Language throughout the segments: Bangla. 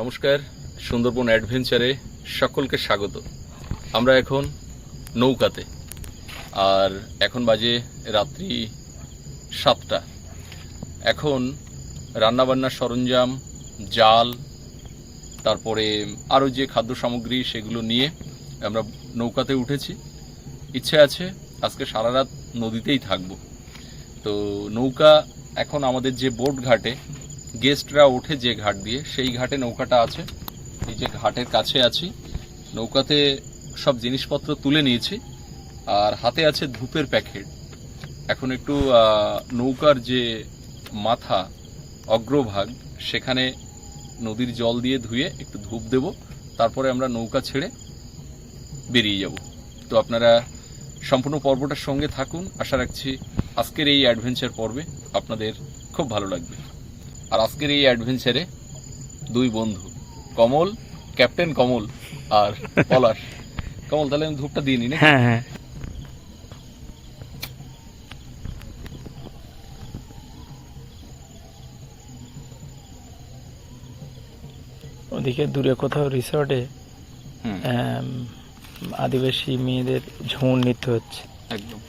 নমস্কার, সুন্দরবন অ্যাডভেঞ্চারে সকলকে স্বাগত। আমরা এখন নৌকাতে, আর এখন বাজে রাত্রি সাতটা। এখন রান্নাবান্নার সরঞ্জাম, জাল, তারপরে আরও যে খাদ্য সামগ্রী সেগুলো নিয়ে আমরা নৌকাতে উঠেছি। ইচ্ছে আছে আজকে সারা রাত নদীতেই থাকব। তো নৌকা এখন আমাদের যে বোট ঘাটে গেস্টরা ওঠে যে ঘাট দিয়ে, সেই ঘাটে নৌকাটা আছে। এই যে ঘাটের কাছে আছি, নৌকাতে সব জিনিসপত্র তুলে নিয়েছি, আর হাতে আছে ধূপের প্যাকেট। এখন একটু নৌকার যে মাথা, অগ্রভাগ, সেখানে নদীর জল দিয়ে ধুয়ে একটু ধূপ দেব, তারপরে আমরা নৌকা ছেড়ে বেরিয়ে যাব। তো আপনারা সম্পূর্ণ পর্বটার সঙ্গে থাকুন। আশা রাখছি আজকের এই অ্যাডভেঞ্চার পর্বে আপনাদের খুব ভালো লাগবে। আর আজকের এই অ্যাডভেঞ্চারে দুই বন্ধু কমল ক্যাপ্টেন কমল আর পলাশ। কমল তাহলে আমি ধূপটা দিয়ে নি না হ্যাঁ হ্যাঁ। ওদিকে দূরে কোথাও রিসর্টে হুম, আদিবাসী মেয়েদের ঝুমুর নৃত্য হচ্ছে। একদম।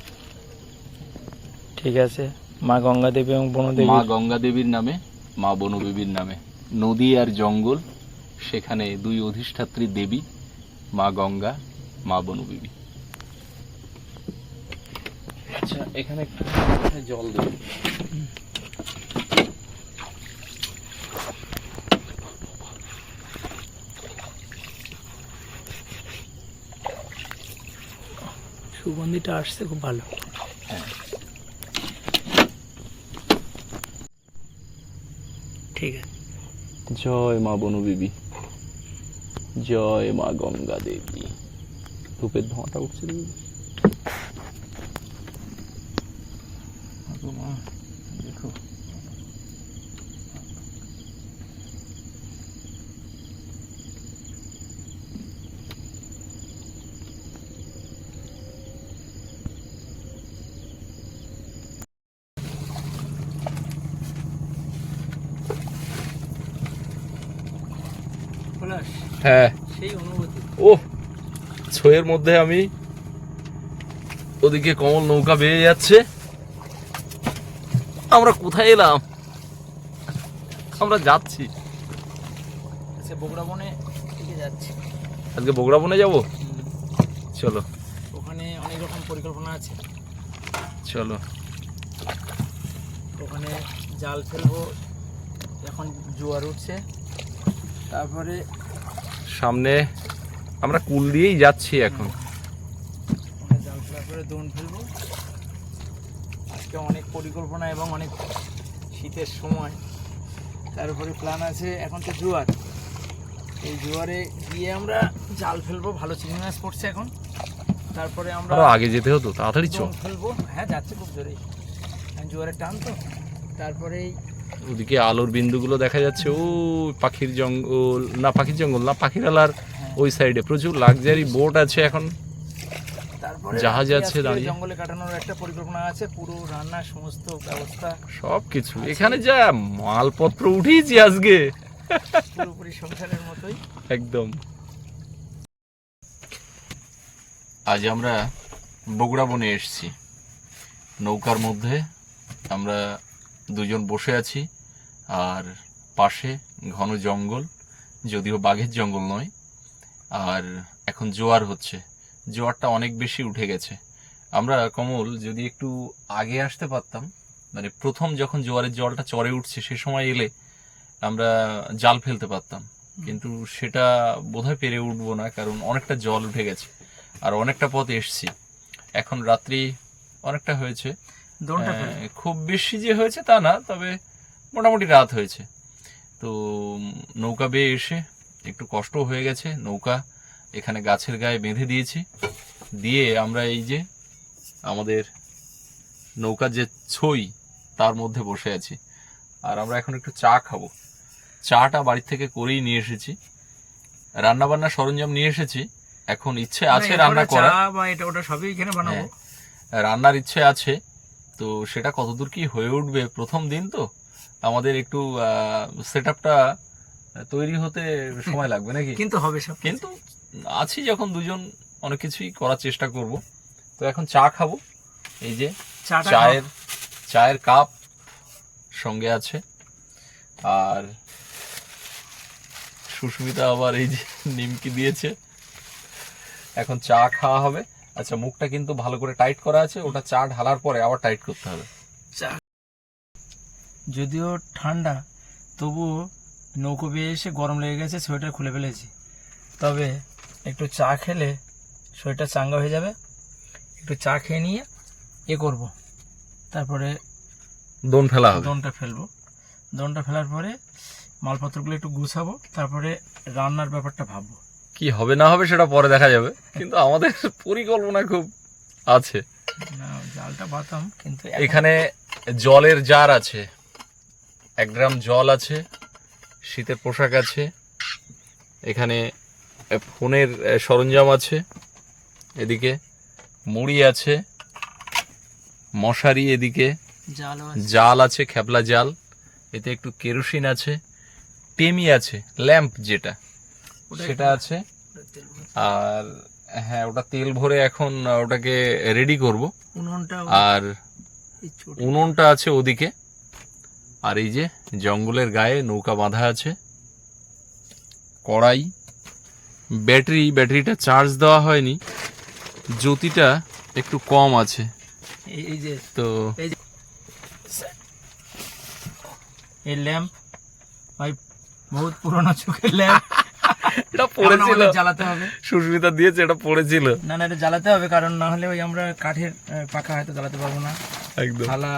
ঠিক আছে? মা গঙ্গা দেবী এবং বনদেবী। মা গঙ্গা দেবীর নামে মা বনবিবির নামে। নদী আর জঙ্গল সেখানে দুই অধিষ্ঠাত্রী দেবী মা গঙ্গা মা বনবিবি আচ্ছা এখানে একটু জল দেবে। সুগন্ধিটা আসছে খুব ভালো। ঠিক আছে। জয় মা বনবিবি জয় মা গঙ্গা দেবী। ধূপের ধোঁয়াটা উঠছে হ্যাঁ। সেই অনুভূতি। ও ছয়ের মধ্যে আমি ওদিকে কমল নৌকা বেয়ে যাচ্ছে। আমরা কোথায় এলাম? আমরা যাচ্ছি। আচ্ছা বগুড়া বনে যাচ্ছি। আজকে বগুড়া বনে যাব? চলো। ওখানে অনেক রকম পরিকল্পনা আছে। চলো। ওখানে জাল ফেলব এখন জোয়ার উঠছে। তারপরে সামনে আমরা কুল দিয়েই যাচ্ছি এখন। জাল ফেলার পরে ফেলব। আজকে অনেক পরিকল্পনা এবং অনেক শীতের সময়। তারপরে প্ল্যান আছে এখন তো জোয়ার। এই জোয়ারে গিয়ে আমরা জাল ফেলব ভালো চিংড়ি মাছ পড়ছে এখন। তারপরে আমরা আগে যেতে হতো তাড়াতাড়ি চ দোন ফেলব। হ্যাঁ যাচ্ছে খুব জোরে। জোয়ারের টান তো। তারপরেই ওদিকে আলোর বিন্দুগুলো দেখা যাচ্ছে ও পাখির জঙ্গল না পাখির জঙ্গল না পাখিরালার ওই সাইডে প্রচুর লাক্সারি বোট আছে এখন। জাহাজ আছে দাঁড়িয়ে। জঙ্গলে কাটানোর একটা পরিকল্পনা আছে পুরো রান্নার সমস্ত ব্যবস্থা সব কিছু এখানে যা মালপত্র উঠিয়েছি আজকে। পুরোপুরি সংসারের মতোই। একদম। আজ আমরা বগুড়া বনে এসেছি। নৌকার মধ্যে আমরা দুজন বসে আছি, আর পাশে ঘন জঙ্গল, যদিও বাঘের জঙ্গল নয়। আর এখন জোয়ার হচ্ছে। জোয়ারটা অনেক বেশি উঠে গেছে। আমরা, কমল, যদি একটু আগে আসতে পারতাম মানে প্রথম যখন জোয়ারের জলটা চড়ে উঠছে, সে সময় এলে আমরা জাল ফেলতে পারতাম। কিন্তু সেটা বোধহয় পেরে উঠবো না, কারণ অনেকটা জল উঠে গেছে, আর অনেকটা পথ এসছি। এখন রাত্রি অনেকটা হয়েছে। খুব বেশি যে হয়েছে তা না তবে মোটামুটি রাত হয়েছে। তো নৌকা বেয়ে এসে একটু কষ্ট হয়ে গেছে নৌকা এখানে গাছের গায়ে বেঁধে দিয়েছি। দিয়ে আমরা এই যে আমাদের নৌকার যে ছই তার মধ্যে বসে আছি। আর আমরা এখন একটু চা খাব। চাটা বাড়ি থেকে করেই নিয়ে এসেছি। রান্না বান্নার সরঞ্জাম নিয়ে এসেছি। এখন ইচ্ছে আছে রান্না করা বা এটা ওটা সবই এখানে বানাবো। হ্যাঁ, রান্নার ইচ্ছে আছে। তো সেটা কতদূর কি হয়ে উঠবে? প্রথম দিন তো। আমাদের একটু সেট আপটা তৈরি হতে সময় লাগবে নাকি? কিন্তু হবে সব কিন্তু আছি যখন দুজন অনেক কিছুই করার চেষ্টা করব। তো এখন চা খাব। এই যে চায়ের চায়ের কাপ সঙ্গে আছে। আর সুস্মিতা আবার এই যে নিমকি দিয়েছে। এখন চা খাওয়া হবে। আচ্ছা মুখটা কিন্তু ভালো করে টাইট করা আছে ওটা চা ঢালার পরে আবার টাইট করতে হবে। চা- যদিও ঠান্ডা তবুও নৌকো বেয়ে এসে গরম লেগে গেছে সোয়েটার খুলে ফেলেছি। তবে একটু চা খেলে সোয়েটার চাঙ্গা হয়ে যাবে। একটু চা খেয়ে নিয়ে এ করব। তারপরে দোন ফেলা হবে। দনটা ফেলব। দনটা ফেলার পরে মালপত্রগুলো একটু গুছাবো তারপরে রান্নার ব্যাপারটা ভাববো। কি হবে না হবে সেটা পরে দেখা যাবে। কিন্তু আমাদের পরিকল্পনা খুব আছে। জালটা বাতাম কিন্তু এখানে জলের জার আছে। এক গ্রাম জল আছে শীতের পোশাক আছে এখানে ফোনের সরঞ্জাম আছে এদিকে মুড়ি আছে মশারি এদিকে জাল আছে খেপলা জাল এতে একটু কেরোসিন আছে টেমি আছে ল্যাম্প যেটা। সেটা আছে। আর হ্যাঁ ওটা তেল ভরে এখন ওটাকে রেডি করব। উনুনটা আর উনুনটা আছে ওদিকে। আর এই যে জঙ্গলের গায়ে নৌকা বাঁধা আছে। কড়াই। ব্যাটারি ব্যাটারিটা চার্জ দেওয়া হয়নি। জ্যোতিটা একটু কম আছে। এই- যে তো এই ল্যাম্প ভাই বহুত পুরনো যুগের ল্যাম্প। এটা পড়েছিল। জ্বালাতে হবে। সুস্মিতা দিয়েছে এটা পড়েছিল। না না এটা জ্বালাতে হবে কারণ না হলে ওই আমরা কাঠের পাখা হয়তো জ্বালাতে পারব না। একদম। থালা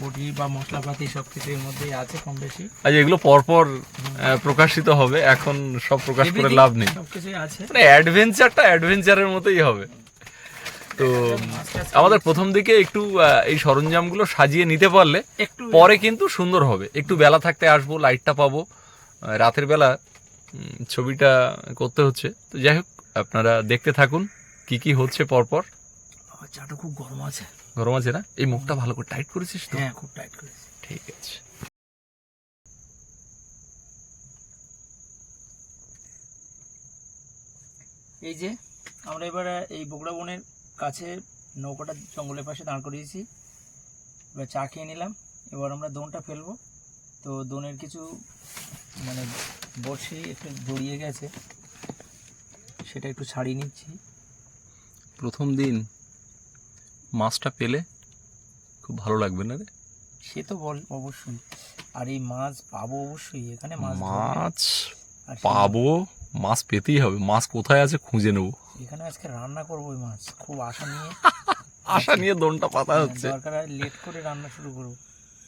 বটি বা মশলাপাতি সব কিছু এর মধ্যেই আছে কম বেশি। আচ্ছা এগুলো পরপর প্রকাশিত হবে। এখন সব প্রকাশ করে লাভ নেই। সব কিছুই আছে। মানে অ্যাডভেঞ্চারটা অ্যাডভেঞ্চারের মতোই হবে। তো আমাদের প্রথম দিকে একটু এই সরঞ্জামগুলো সাজিয়ে নিতে পারলে পরে কিন্তু সুন্দর হবে। একটু বেলা থাকতে আসব লাইটটা পাবো। রাতের বেলা ছবিটা করতে হচ্ছে। তো যাই হোক আপনারা দেখতে থাকুন কি কি হচ্ছে পরপর। চাটা খুব গরম আছে। গরম আছে না? এই মুখটা ভালো করে টাইট করেছিস তো? হ্যাঁ খুব টাইট করেছে। ঠিক আছে। এই যে আমরা এবার এই বগুড়া বনের কাছে নৌকাটা জঙ্গলের পাশে দাঁড় করিয়েছি। এবার চা খেয়ে নিলাম। এবার আমরা দোনটা ফেলব। তো দোনের কিছু মানে বড়শি একটু জড়িয়ে গেছে সেটা একটু ছাড়িয়ে নিচ্ছি। প্রথম দিন মাছটা পেলে খুব ভালো লাগবে না রে? সে তো বল অবশ্যই। আর এই মাছ পাবো অবশ্যই এখানে মাছ পাবো মাছ পেতেই হবে। মাছ কোথায় আছে খুঁজে নেব। এখানে আজকে রান্না করব ওই মাছ খুব আশা নিয়ে। আশা নিয়ে দনটা পাতা হচ্ছে। দরকার লেট করে রান্না শুরু করব।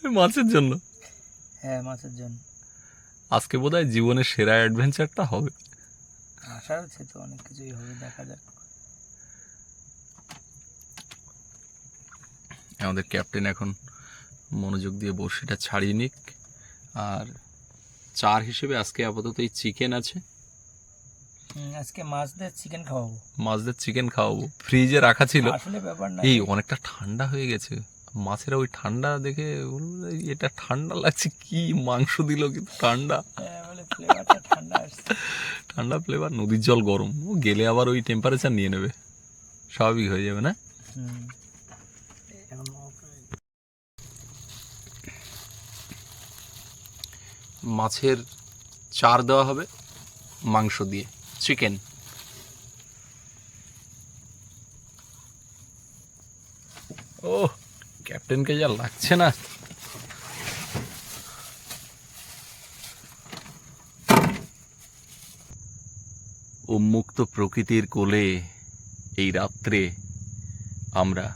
মাছের জন্য? হ্যাঁ মাছের জন্য। আজকে বোধহয় জীবনের সেরা অ্যাডভেঞ্চারটা হবে। আশা আছে তো অনেক কিছুই হবে দেখা যাক। আমাদের ক্যাপ্টেন এখন মনোযোগ দিয়ে বড়শিটা ছাড়িয়ে নিক। আর চার হিসেবে আজকে আপাতত এই চিকেন আছে। আজকে মাছ দিয়ে চিকেন খাওয়াবো। মাছদের চিকেন খাওয়াবো। ফ্রিজে রাখা ছিল। আসলে ব্যাপার না। এই অনেকটা ঠান্ডা হয়ে গেছে। মাছেরা ওই ঠান্ডা দেখে এটা ঠান্ডা লাগছে কি মাংস দিল কিন্তু ঠান্ডা। হ্যাঁ, ঠান্ডা ঠান্ডা ফ্লেভার নদীর জল গরম। ও গেলে আবার ওই টেম্পারেচার নিয়ে নেবে। স্বাভাবিক হয়ে যাবে না? মাছের চার দেওয়া হবে মাংস দিয়ে চিকেন ও ক্যাপ্টেনকে যা লাগছে না। উন্মুক্ত প্রকৃতির কোলে এই রাত্রে আমরা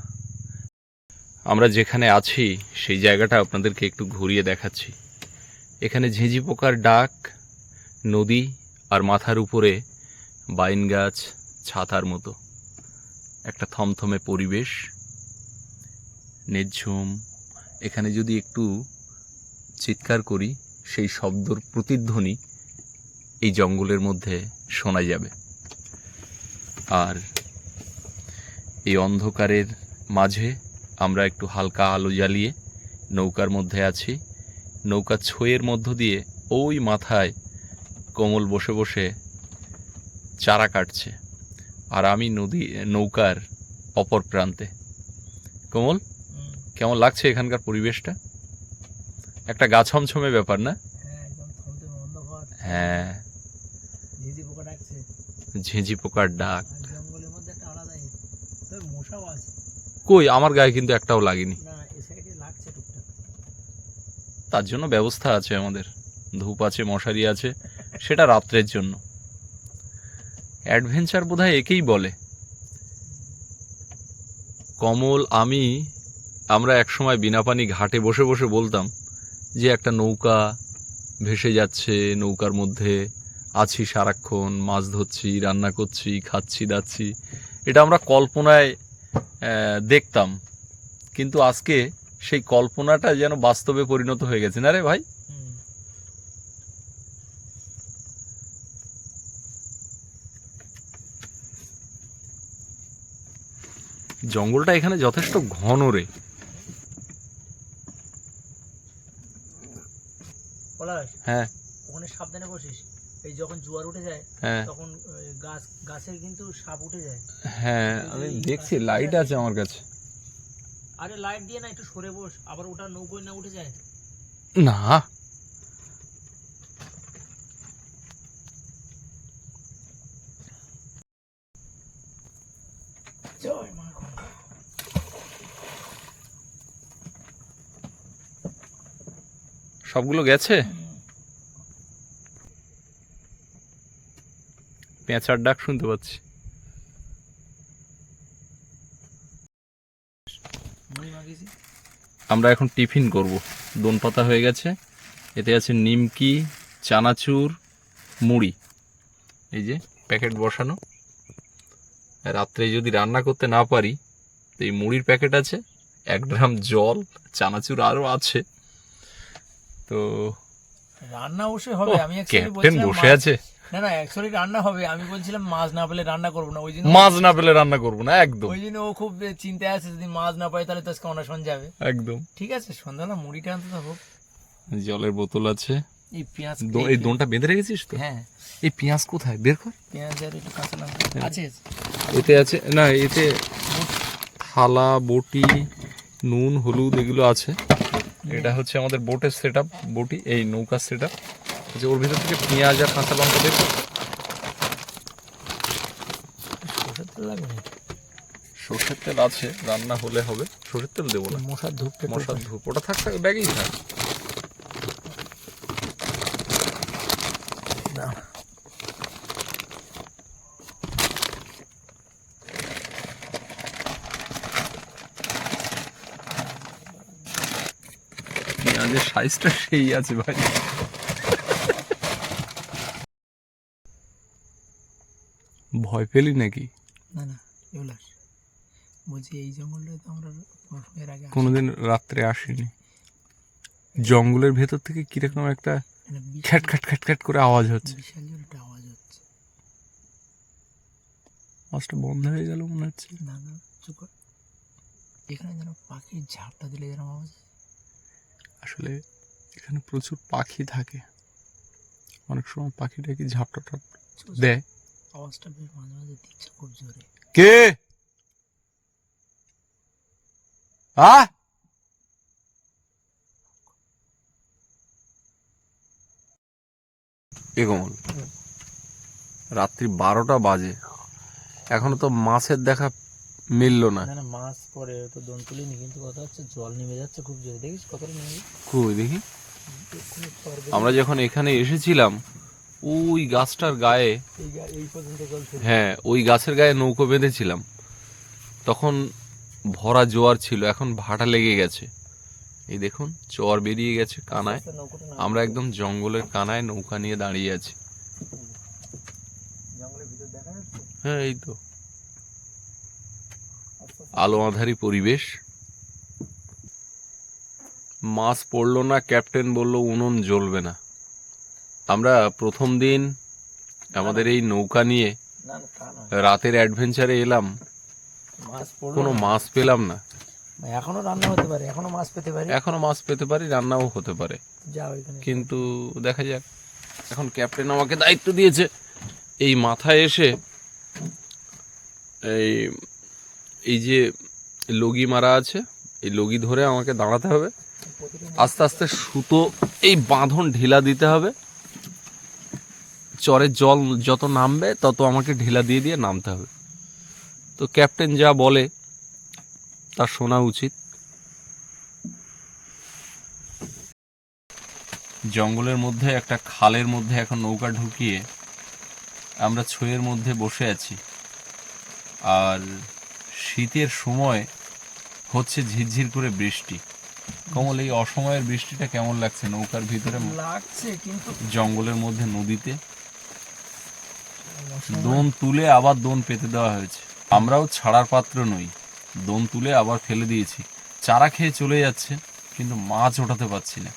আমরা যেখানে আছি, সেই জায়গাটা আপনাদেরকে একটু ঘুরিয়ে দেখাচ্ছি। এখানে ঝিঁঝি পোকার ডাক, নদী আর মাথার উপরে বাইন গাছ, ছাতার মতো। একটা থমথমে পরিবেশ। নির্ঝুম এখানে যদি একটু চিৎকার করি, সেই শব্দর প্রতিধ্বনি এই জঙ্গলের মধ্যে শোনা যাবে। আর এই অন্ধকারের মাঝে আমরা একটু হালকা আলো জ্বালিয়ে নৌকার মধ্যে আছি। নৌকা ছোঁয়ের মধ্য দিয়ে ওই মাথায় কোমল বসে বসে চারা কাটছে। আর আমি নদী, নৌকার অপর প্রান্তে। কোমল? কেমন লাগছে এখানকার পরিবেশটা? একটা গা ছমছমে ব্যাপার না? হ্যাঁ হ্যাঁ। ঝিঝি পোকার ডাক। কই? আমার গায়ে কিন্তু একটাও লাগেনি। তার জন্য ব্যবস্থা আছে আমাদের। ধূপ আছে মশারি আছে সেটা রাত্রের জন্য। অ্যাডভেঞ্চার বোধহয় একেই বলে। কমল আমি আমরা একসময় বিনাপানি ঘাটে বসে বসে বলতাম যে একটা নৌকা ভেসে যাচ্ছে, নৌকার মধ্যে আছি সারাক্ষণ, মাছ ধরছি, রান্না করছি, খাচ্ছি, দাচ্ছি। এটা আমরা কল্পনায় দেখতাম। কিন্তু আজকে সেই কল্পনাটা যেন বাস্তবে পরিণত হয়ে গেছে। না রে ভাই? জঙ্গলটা এখানে যথেষ্ট ঘন রে। পলাশ হ্যাঁ। ওখানে সাবধানে বসিস। এই যখন জোয়ার উঠে যায় হ্যাঁ। তখন গাছ গাছের কিন্তু সাপ উঠে যায়। হ্যাঁ আমি দেখছি লাইট আছে আমার কাছে। আরে লাইট দিয়ে না একটু সরে বস আবার ওটা নৌকোয় না উঠে যায়? না জয় মা গঙ্গা। সবগুলো গেছে? পেঁচার ডাক শুনতে পাচ্ছি। আমরা এখন টিফিন করব। দোন পাতা হয়ে গেছে। এতে আছে নিমকি, চানাচুর, মুড়ি। এই যে, প্যাকেট বসানো। রাত্রে যদি রান্না করতে না পারি, তো এই মুড়ির প্যাকেট আছে, এক ড্রাম জল, চানাচুর আরও আছে। তো রান্না অবশ্যই হবে। আমি ক্যাপ্টেন বলছিলাম বসে আছে। না না অ্যাকচুয়ালি রান্না হবে। আমি বলছিলাম মাছ না পেলে রান্না করব না। ওই জন্য মাছ না পেলে রান্না করব না একদম। ওই জন্য ও খুব চিন্তায় আছে যদি মাছ না পাই তাহলে তো আজকে অনাশন যাবে। একদম। ঠিক আছে সন্ধ্যাবেলা মুড়িটা আনতে থাকো জলের বোতল আছে। এই পেঁয়াজ এই দোনটা বেঁধে রেখেছিস তো? হ্যাঁ। এই পেঁয়াজ কোথায়? বের কর। পেঁয়াজ আর একটু কাঁচা লঙ্কা। হ্যাঁ। আছে এতে আছে না এতে থালা বটি নুন হলুদ এগুলো আছে। এটা হচ্ছে আমাদের বোটের সেট আপ বটি এই নৌকার সেট আপ যে ওর ভিতর থেকে পেঁয়াজ আর কাঁচা লঙ্কা দেখো সরষের তেল লাগবে সর্ষের তেল আছে রান্না হলে হবে। সরষের তেল দেবো না। মশার ধূপ মশার ধূপ ওটা থাক থাক ব্যাগেই থাক। পেঁয়াজের সাইজটা সেই আছে ভাই। ভয় পেলি নাকি? না না এগুলার বলছি এই জঙ্গলটায় তো আমরা এর আগে কোনোদিন রাত্রে আসিনি। জঙ্গলের ভেতর থেকে কীরকম একটা মানে খ্যাট খ্যাট খ্যাট খ্যাট করে আওয়াজ হচ্ছে। বিশাল জোরে একটা আওয়াজ হচ্ছে। আওয়াজটা বন্ধ হয়ে গেল মনে হচ্ছে। না না চুপ। এখানে যেন পাখির ঝাপটা দিলে যেন আওয়াজ হয়। আসলে এখানে প্রচুর পাখি থাকে। অনেক সময় পাখিটা কি ঝাপটা টাপ দেয়? আওয়াজটা বেশ মাঝে মাঝে দিচ্ছে খুব জোরে। কে? আ? রাত্রি বারোটা বাজে। এখনও তো মাছের দেখা মিলল না। না মাছ পরে তো দোন তুলিনি কিন্তু কথা হচ্ছে জল নেমে যাচ্ছে খুব জোরে। দেখিস কতটা নেমে কই দেখি। আমরা যখন এখানে এসেছিলাম ওই গাছটার গায়ে হ্যাঁ ওই গাছের গায়ে নৌকো বেঁধেছিলাম। তখন ভরা জোয়ার ছিল এখন ভাটা লেগে গেছে। এই দেখুন চর বেরিয়ে গেছে কানায়। আমরা একদম জঙ্গলের কানায় নৌকা নিয়ে দাঁড়িয়ে আছি। হ্যাঁ এই তো। আলো আধারি পরিবেশ। মাছ পড়ল না ক্যাপ্টেন বলল উনুন জ্বলবে না। আমরা প্রথম দিন আমাদের এই নৌকা নিয়ে রাতের অ্যাডভেঞ্চারে এলাম। মাছ কোনো মাছ পেলাম না। এখনও রান্না হতে পারে এখনও মাছ পেতে পারি? এখনও মাছ পেতে পারি রান্নাও হতে পারে। কিন্তু দেখা যাক এখন ক্যাপ্টেন আমাকে দায়িত্ব দিয়েছে। এই মাথায় এসে এই এই যে লগি মারা আছে, এই লগি ধরে আমাকে দাঁড়াতে হবে। আস্তে আস্তে সুতো, এই বাঁধন ঢিলা দিতে হবে। চরের জল যত নামবে, তত আমাকে ঢিলা দিয়ে দিয়ে নামতে হবে। তো ক্যাপ্টেন যা বলে, তা শোনা উচিত। জঙ্গলের মধ্যে, একটা খালের মধ্যে এখন নৌকা ঢুকিয়ে আমরা ছইয়ের মধ্যে বসে আছি। আর শীতের সময় হচ্ছে ঝিরঝির করে বৃষ্টি। কমল এই অসময়ের বৃষ্টিটা কেমন লাগছে? নৌকার ভিতরে লাগছে কিন্তু জঙ্গলের মধ্যে নদীতে? দোন তুলে আবার দোন পেতে দেওয়া হয়েছে। আমরাও ছাড়ার পাত্র নই। দোন তুলে আবার ফেলে দিয়েছি। চারা খেয়ে চলে যাচ্ছে কিন্তু মাছ ওঠাতে পারছি না।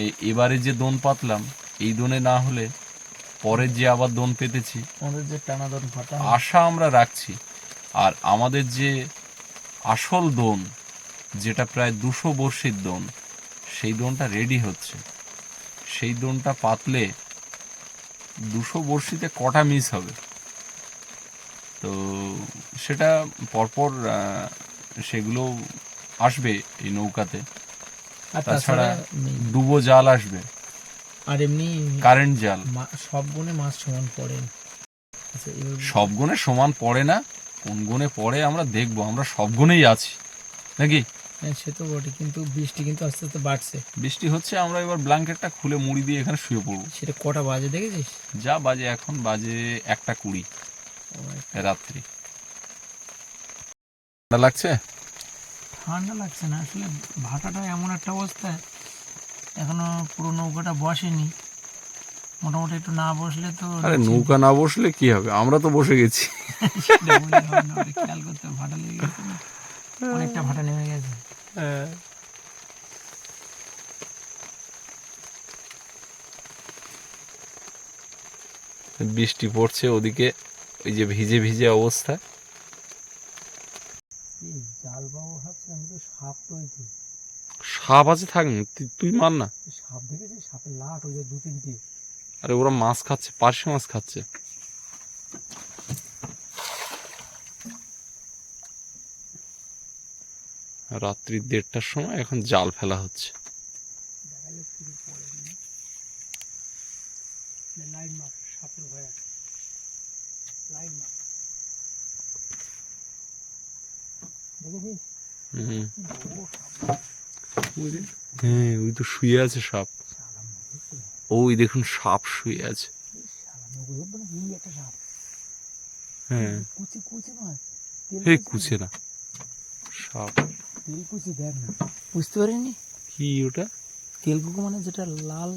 এই এবারে যে দোন পাতলাম এই দোনে না হলে পরের যে আবার দোন পেতেছি আমাদের যে টানা দন আশা আমরা রাখছি। আর আমাদের যে আসল দোন যেটা প্রায় দুশো বর্ষির দোন সেই দোনটা রেডি হচ্ছে। সেই দোনটা পাতলে দুশো বর্ষিতে কটা মিস হবে? তো সেটা পরপর সেগুলো আসবে এই নৌকাতে। তাছাড়া তাছাড়া ডুবো জাল আসবে। আর এমনি কারেন্ট জাল। সব গুণে মাছ সমান পড়ে আচ্ছা সব গুণে সমান পড়ে না। কোন গুণে পড়ে আমরা দেখব আমরা সব গুণেই আছি। নাকি? হ্যাঁ, সে তো বটে কিন্তু বৃষ্টি কিন্তু আস্তে আস্তে বাড়ছে। বৃষ্টি হচ্ছে আমরা এবার ব্ল্যাঙ্কেটটা খুলে মুড়ি দিয়ে এখানে শুয়ে পড়ব। সেটা কটা বাজে দেখেছিস? যা বাজে এখন বাজে একটা কুড়ি রাত্রি। ঠান্ডা লাগছে? ঠান্ডা লাগছে না আসলে ভাটাটা এমন একটা অবস্থায় এখনও পুরো নৌকাটা বসেনি। মোটামুটি একটু না বসলে তো আরে নৌকা না বসলে কি হবে? আমরা তো বসে গেছি। খেয়াল করতে ভাটা লেগে গেছে অনেকটা ভাটা নেমে গেছে। বৃষ্টি পড়ছে ওদিকে ওই যে ভিজে ভিজে অবস্থা। জাল ভাবছি আমি তো সাপ তো সাপ আছে থাক তুই- তুই মার না। সাপ দেখেছিস? সাপের লাট ওই যে দু তিনটে। আরে ওরা মাছ খাচ্ছে, পার্শে মাছ খাচ্ছে। রাত্রি দেড়টার সময় এখন জাল ফেলা হচ্ছে। হ্যাঁ ওই তো শুয়ে আছে সাপ। ওই দেখুন সাপ শুয়ে আছে। হ্যাঁ। কুচি এই। না। সাপ। তেল কুচি দেখ না বুঝতে পারিনি? কি ওটা? তেলকুকু মানে যেটা লাল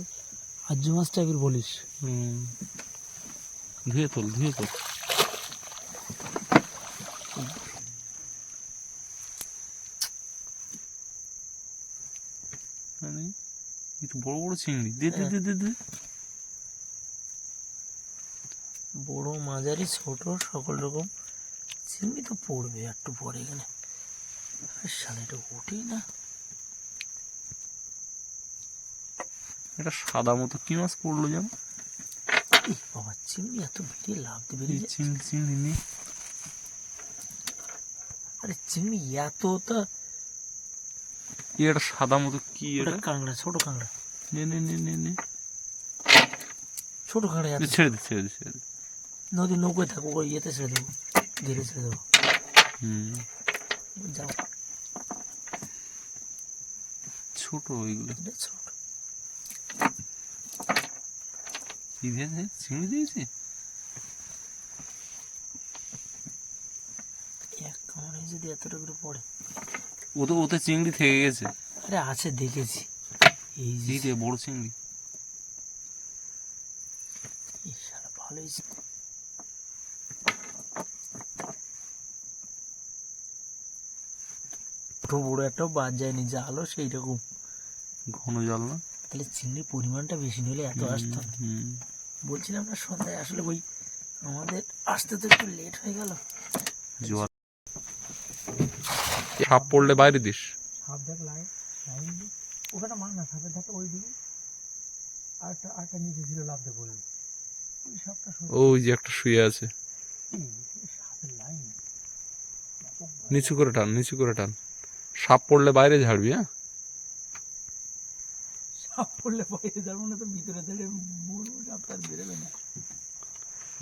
আজ্য মাছ টাইপের বলিস। হুম। ধুয়ে তোল ধুয়ে তোল। মানে একটু বড় বড় চিংড়ি। দে দে দে দে দে। বড় মাঝারি ছোট সকল রকম। চিংড়ি তো পড়বে একটু পরে এখানে। শালা এটা না। এটা সাদা মতো কি মাছ পড়ল যেন? বাবা চিংড়ি এত বেরিয়ে লাভ বেরিয়ে চিংড়ি চিংড়ি নে। আরে চিংড়ি এতটা এই একটা সাদা মতো কি এটা? কাঁকড়া ছোট কাঁকড়া। নে নে নে নে নে। ছোট কাঁকড়া ছেড়ে দে ছেড়ে দে ছেড়ে দে। নদী নৌকোয় থাকো ওই ইয়েতে ছেড়ে দেবো ধীরে ছেড়ে দেবো। হুম। যাও। ছোট ওইগুলো। এটা ছোট। চিংড়ি দিয়েছে? এক কামড়ে যদি এতটা করে পড়ে। ও তো ওতে চিংড়ি থেকে গেছে। আরে আছে দেখেছি। এই যে বড় চিংড়ি। ভালোই ছোট বড় একটাও বাদ যায়নি জালও সেই রকম ঘন জল না? তাহলে চিংড়ির পরিমাণটা বেশি নিলে এত আসতো। বলছিলাম না সন্ধ্যায় আসলে ওই আমাদের আসতে তো একটু লেট হয়ে গেল। জোয়ার সাপ পড়লে বাইরে দিস। সাপ দেখ লাইন লাইন মার না সাপের ধারটা ওই দিকে। আরেকটা আরেকটা নিচে ছিল লাভতে পড়বে ওই সাপটা ওই যে একটা শুয়ে আছে। সাপের লাইন। নিচু করে টান নিচু করে টান। সাপ পড়লে বাইরে ঝাড়বি হ্যাঁ? সাপ পড়লে বাইরে না তো ভিতরে সাপ তার বেরোবে না।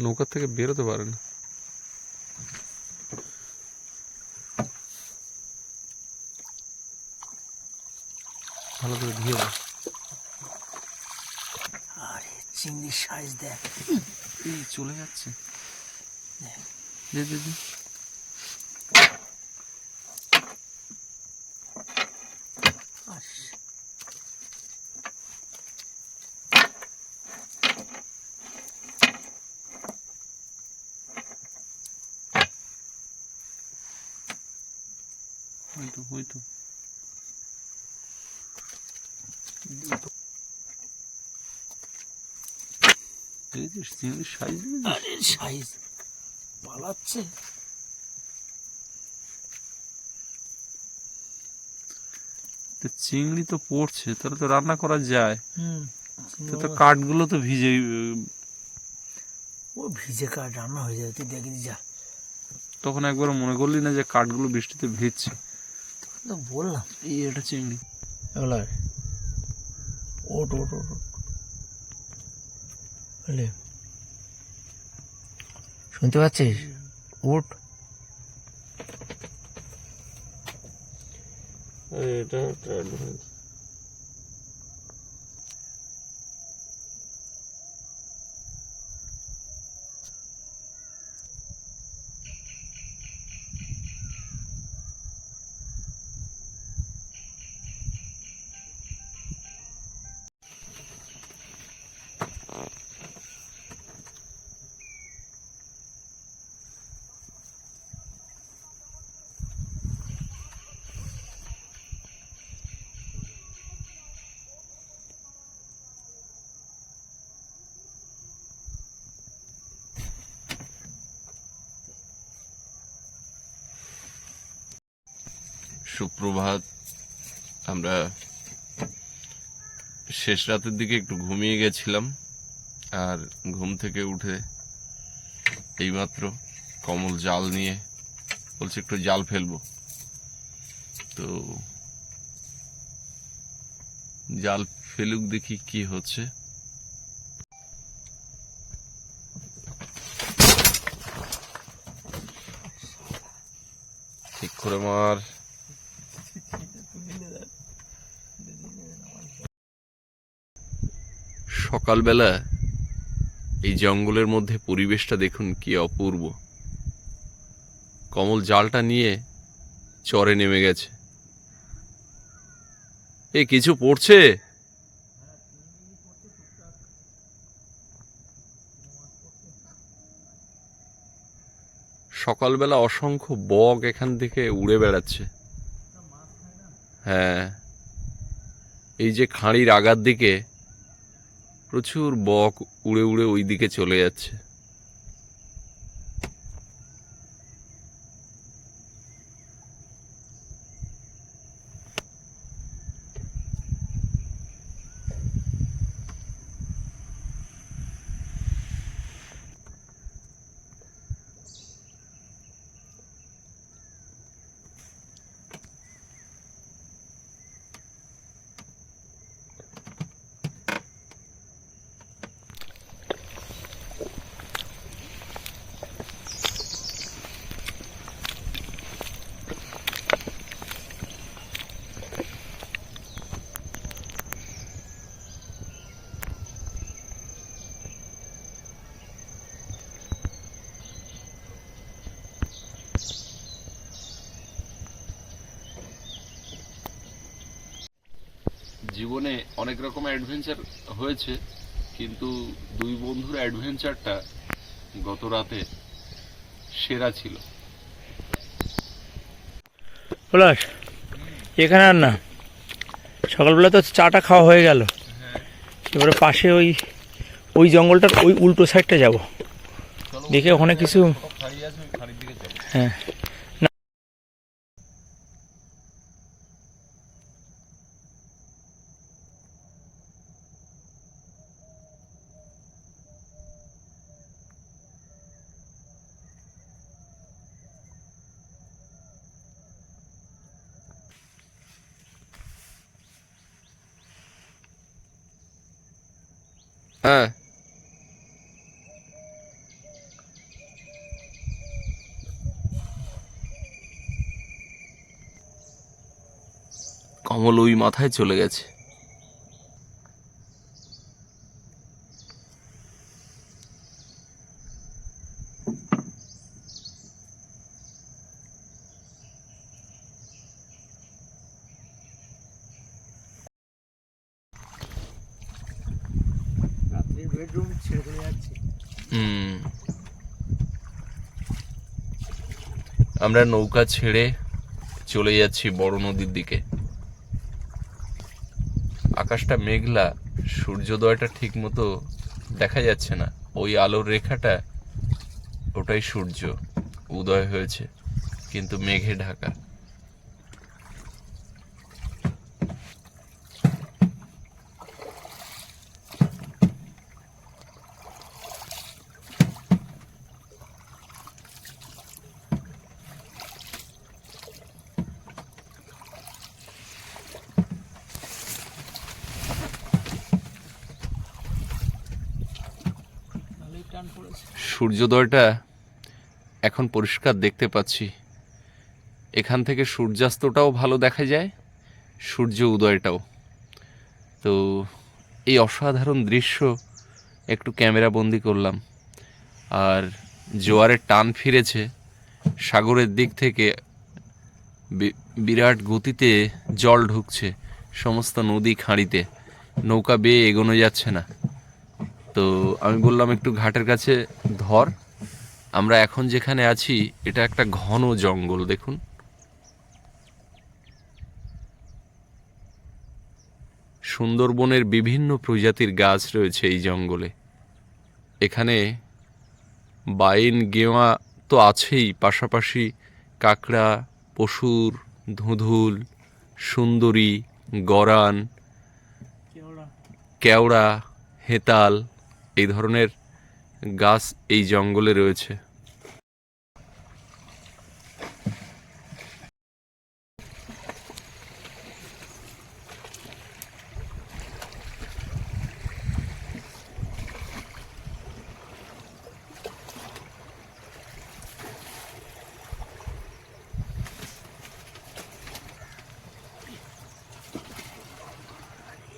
নৌকার থেকে বেরোতে পারে না। দাও আরে চিংড়ির সাইজ দেখ। চলে যাচ্ছে। দে দে দে আস হয়তো হয়তো দেখেছিস? চিংড়ির সাইজ আরে সাইজ পালাচ্ছে। তো চিংড়ি তো পড়ছে তাহলে তো রান্না করা যায়। হুম তো তো কাঠগুলো তো ভিজে ও ভিজে কাঠ রান্না হয়ে যাবে তুই দেখে যা। তখন একবার মনে করলি না যে কাঠগুলো বৃষ্টিতে ভিজছে। তখন তো বললাম। এই এটা চিংড়ি। এবার ওট ওট ওট। ওট শুনতে পাচ্ছিস? উঠ। এটা সুপ্রভাত। আমরা শেষ রাতের দিকে একটু ঘুমিয়ে গেছিলাম, আর ঘুম থেকে উঠে এইমাত্র কমল জাল নিয়ে বলছে একটু জাল ফেলব। তো জাল ফেলুক দেখি কি হচ্ছে। ঠিক করে মার। সকালবেলা এই জঙ্গলের মধ্যে পরিবেশটা দেখুন কি অপূর্ব। কমল জালটা নিয়ে চরে নেমে গেছে। এ, কিছু পড়ছে? সকালবেলা অসংখ্য বক এখান থেকে উড়ে বেড়াচ্ছে। হ্যাঁ এই যে খাঁড়ির আগার দিকে প্রচুর বক উড়ে উড়ে ওই দিকে চলে যাচ্ছে। জীবনে অনেক রকম অ্যাডভেঞ্চার হয়েছে কিন্তু দুই বন্ধুর অ্যাডভেঞ্চারটা গত রাতে সেরা ছিল। পলাশ এখানে আর না। সকালবেলা তো চাটা খাওয়া হয়ে গেল। এবারে পাশে ওই ওই জঙ্গলটার ওই উল্টো সাইডটা যাব। দেখে ওখানে কিছু হ্যাঁ। হ্যাঁ। কমল ওই মাথায় চলে গেছে রাত্রির বেডরুম ছেড়ে চলে যাচ্ছি হুম আমরা নৌকা ছেড়ে চলে যাচ্ছি বড় নদীর দিকে। আকাশটা মেঘলা, সূর্যোদয়টা ঠিক মতো দেখা যাচ্ছে না। ওই আলোর রেখাটা, ওটাই সূর্য, উদয় হয়েছে, কিন্তু মেঘে ঢাকা ভালোই টান পড়েছে সূর্যোদয়টা এখন পরিষ্কার দেখতে পাচ্ছি। এখান থেকে সূর্যাস্তটাও ভালো দেখা যায়, সূর্য উদয়টাও। তো এই অসাধারণ দৃশ্য একটু ক্যামেরা বন্দি করলাম। আর জোয়ারের টান ফিরেছে, সাগরের দিক থেকে বিরাট গতিতে জল ঢুকছে, সমস্ত নদী খাঁড়িতে। নৌকা বেয়ে এগোনো যাচ্ছে না। তো আমি বললাম, একটু ঘাটের কাছে ধর। আমরা এখন যেখানে আছি, এটা একটা ঘন জঙ্গল, দেখুন। সুন্দরবনের বিভিন্ন প্রজাতির গাছ রয়েছে এই জঙ্গলে। এখানে বাইন, গেওয়া তো আছেই, পাশাপাশি কাঁকড়া, পশুর, ধুঁধুল, সুন্দরী, গরান, কেওড়া, হেতাল এই ধরনের গাছ এই জঙ্গলে রয়েছে।